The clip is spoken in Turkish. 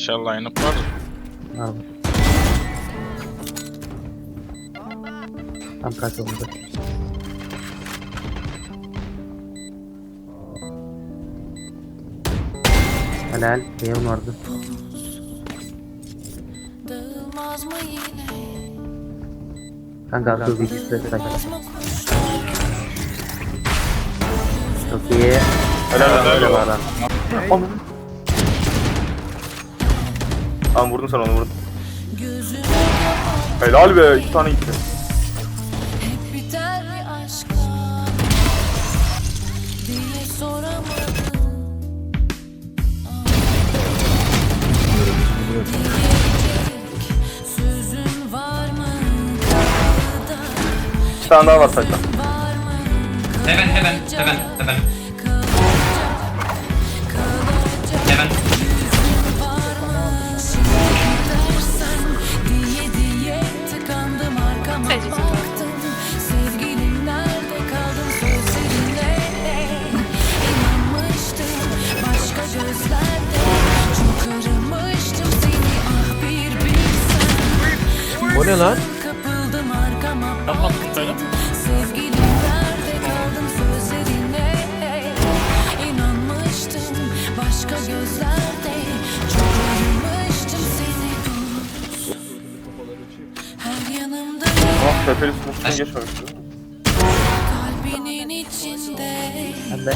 Şey line-up var. Al. Tam kaç oldu? Helal. Beyon vardı. Dağılmaz mı yine? Kanka dur bir mı kuşlar? Çok iyi. Helal lan Helal Tamam vurdum sen onu. Gözüme Helal be iki tane gitti. bir tane daha var saçta. var mı? Heaven, heaven, Çok aramıştım seni Her yanımda Ah tepeli smoke'tan geçmemişti. kalbinin içinde Ben de.